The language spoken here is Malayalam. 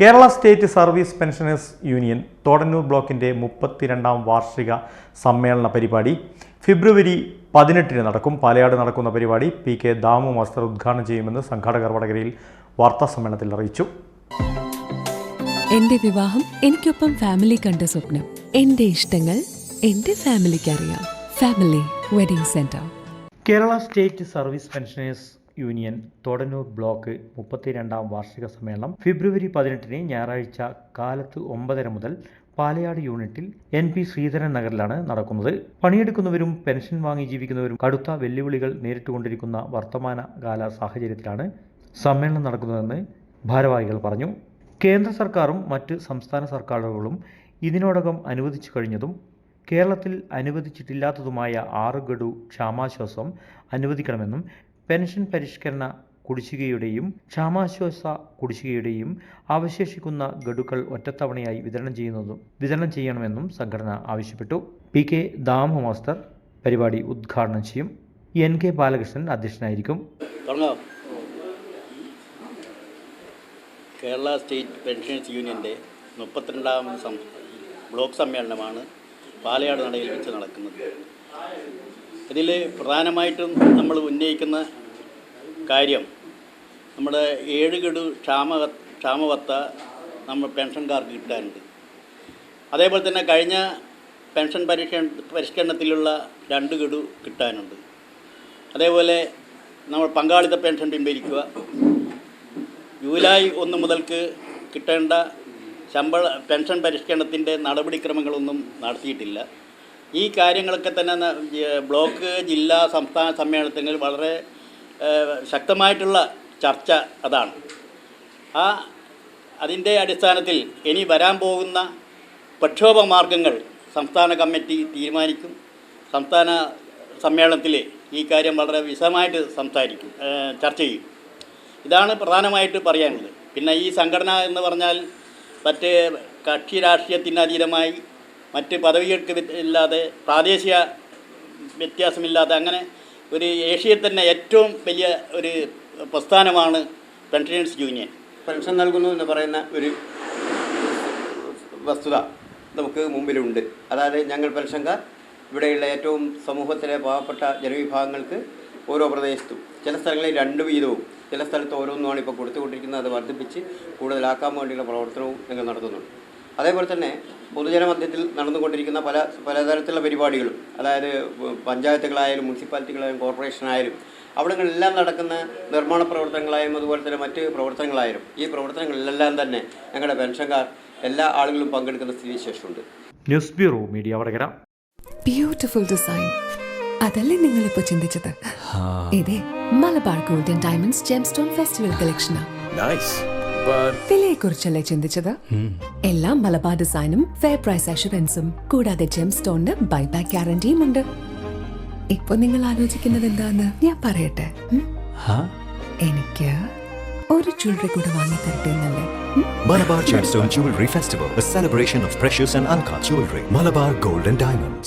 Kerala state service pensioners union Thodannur ബ്ലോക്കിന്റെ മുപ്പത്തിരണ്ടാം വാർഷിക സമ്മേളന പരിപാടി ഫെബ്രുവരി പതിനെട്ടിന് നടക്കും. പാലയാട് നടക്കുന്ന പരിപാടി പി കെ ദാമു മാസ്റ്റർ ഉദ്ഘാടനം ചെയ്യുമെന്ന് സംഘാടകർ വടകരയിൽ വാർത്താ സമ്മേളനത്തിൽ അറിയിച്ചു. എന്റെ വിവാഹം എനിക്കൊപ്പം ഫാമിലി കണ്ട സ്വപ്നം. എന്റെ ഇഷ്ടങ്ങൾ എന്റെ ഫാമിലിക്ക് അറിയാം. Family wedding centre. Kerala state service pensioners union Thodannur block മുപ്പത്തിരണ്ടാം വാർഷിക സമ്മേളനം ഫെബ്രുവരി പതിനെട്ടിന് ഞായറാഴ്ച കാലത്ത് ഒമ്പതര മുതൽ പാലയാട് യൂണിറ്റിൽ എൻ പി ശ്രീധരൻ നഗറിലാണ് നടക്കുന്നത്. പണിയെടുക്കുന്നവരും പെൻഷൻ വാങ്ങി ജീവിക്കുന്നവരും കടുത്ത വെല്ലുവിളികൾ നേരിട്ടുകൊണ്ടിരിക്കുന്ന വർത്തമാനകാല സാഹചര്യത്തിലാണ് സമ്മേളനം നടക്കുന്നതെന്ന് ഭാരവാഹികൾ പറഞ്ഞു. കേന്ദ്ര സർക്കാരും മറ്റ് സംസ്ഥാന സർക്കാരുകളും ഇതിനോടകം അനുവദിച്ചു കഴിഞ്ഞതും കേരളത്തിൽ അനുവദിച്ചിട്ടില്ലാത്തതുമായ ആറ് ഗഡു ക്ഷാമാശ്വാസം അനുവദിക്കണമെന്നും പെൻഷൻ പരിഷ്കരണ കുടിശ്ശികയുടെയും ക്ഷാമാശ്വാസ കുടിശ്ശികയുടെയും അവശേഷിക്കുന്ന ഗഡുക്കൾ ഒറ്റത്തവണയായി വിതരണം ചെയ്യുന്നതും വിതരണം ചെയ്യണമെന്നും സംഘടന ആവശ്യപ്പെട്ടു. പി കെ ദാമു മാസ്റ്റർ പരിപാടി ഉദ്ഘാടനം ചെയ്യും. എൻ കെ ബാലകൃഷ്ണൻ അധ്യക്ഷനായിരിക്കും. കേരള സ്റ്റേറ്റ് പെൻഷൻസ് യൂണിയന്റെ മുപ്പത്തിരണ്ടാമത് ബ്ലോക്ക് സമ്മേളനമാണ് പാലയാട് നടയിൽ വെച്ച് നടക്കുന്നത്. ഇതിൽ പ്രധാനമായിട്ടും നമ്മൾ ഉന്നയിക്കുന്ന കാര്യം നമ്മുടെ ഏഴ് ഗഡു ക്ഷാമ ക്ഷാമവത്ത നമ്മൾ പെൻഷൻകാർക്ക് കിട്ടാനുണ്ട്. അതേപോലെ തന്നെ കഴിഞ്ഞ പെൻഷൻ പരിഷ പരിഷ്കരണത്തിലുള്ള രണ്ട് ഗഡു കിട്ടാനുണ്ട്. അതേപോലെ നമ്മൾ പങ്കാളിത്ത പെൻഷൻ പിൻവലിക്കുക. ജൂലൈ ഒന്ന് മുതൽക്ക് കിട്ടേണ്ട ശമ്പള പെൻഷൻ പരിഷ്കരണത്തിന്റെ നടപടിക്രമങ്ങളൊന്നും നടത്തിയിട്ടില്ല. ഈ കാര്യങ്ങളൊക്കെ തന്നെ ബ്ലോക്ക് ജില്ലാ സംസ്ഥാന സമ്മേളനത്തിൽ വളരെ ശക്തമായിട്ടുള്ള ചർച്ച അതാണ്. ആ അതിന്റെ അടിസ്ഥാനത്തിൽ ഇനി വരാൻ പോകുന്ന പ്രക്ഷോഭ മാർഗങ്ങൾ സംസ്ഥാന കമ്മിറ്റി തീരുമാനിക്കും. സംസ്ഥാന സമ്മേളനത്തിൽ ഈ കാര്യം വളരെ വിശദമായിട്ട് സംസാരിക്കും ചർച്ച ചെയ്യും. ഇതാണ് പ്രധാനമായിട്ട് പറയാനുള്ളത്. പിന്നെ ഈ സംഘടന എന്ന് പറഞ്ഞാൽ മറ്റ് കക്ഷി രാഷ്ട്രീയത്തിന് അതീതമായി മറ്റ് പദവികൾക്ക് ഇല്ലാതെ പ്രാദേശിക വ്യത്യാസമില്ലാതെ അങ്ങനെ ഒരു ഏഷ്യയിൽ തന്നെ ഏറ്റവും വലിയ ഒരു പ്രസ്ഥാനമാണ് പെൻഷനേഴ്സ് യൂണിയൻ. പെൻഷൻ നൽകുന്നു എന്ന് പറയുന്ന ഒരു വസ്തുത നമുക്ക് മുമ്പിലുണ്ട്. അതായത് ഞങ്ങൾ പെൻഷൻകാർ ഇവിടെയുള്ള ഏറ്റവും സമൂഹത്തിലെ പാവപ്പെട്ട ജനവിഭാഗങ്ങൾക്ക് ഓരോ പ്രദേശത്തും ചില സ്ഥലങ്ങളിൽ രണ്ട് വീതവും ചില സ്ഥലത്ത് ഓരോന്നുമാണ് ഇപ്പോൾ കൊടുത്തുകൊണ്ടിരിക്കുന്നത്. അത് വർദ്ധിപ്പിച്ച് കൂടുതലാക്കാൻ വേണ്ടിയുള്ള പ്രവർത്തനവും ഞങ്ങൾ നടത്തുന്നുണ്ട്. അതേപോലെ തന്നെ പൊതുജനമധ്യത്തിൽ നടന്നുകൊണ്ടിരിക്കുന്ന പല പലതരത്തിലുള്ള പരിപാടികളും അതായത് പഞ്ചായത്തുകളായാലും മുനിസിപ്പാലിറ്റികളായാലും കോർപ്പറേഷനായാലും അവിടങ്ങളിലെല്ലാം നടക്കുന്ന നിർമ്മാണ പ്രവർത്തനങ്ങളായും അതുപോലെ തന്നെ മറ്റ് പ്രവർത്തനങ്ങളായാലും ഈ പ്രവർത്തനങ്ങളിലെല്ലാം തന്നെ ഞങ്ങളുടെ പെൻഷൻകാർ എല്ലാ ആളുകളും പങ്കെടുക്കുന്ന സ്ഥിതിവിശേഷമുണ്ട്. News bureau media Vadakara. Beautiful design അതല്ലേ നിങ്ങൾ ഇപ്പൊ ചിന്തിച്ചത് ഇതേ Malabar golden diamonds gemstone festival കളക്ഷനാണ് Nice. വിലയെക്കുറിച്ചല്ലേ ചിന്തിച്ചത് എല്ലാ മലബാർ ഡിസൈനും ഫെയർ പ്രൈസ് അഷുറൻസും കൂടാതെ ജെം സ്റ്റോണിന് ബൈബാക്ക് ഗ്യാരണ്ടിയും ഉണ്ട് ഇപ്പൊ നിങ്ങൾ ആലോചിക്കുന്നത് എന്താന്ന് ഞാൻ പറയട്ടെ? എനിക്ക് ഒരു ജ്വല്ലറി കൂടെ വാങ്ങി തരട്ടെ എന്നല്ലേ? Malabar Gemstone Jewelry Festival, a celebration of precious and uncut jewelry. Malabar Gold and Diamonds.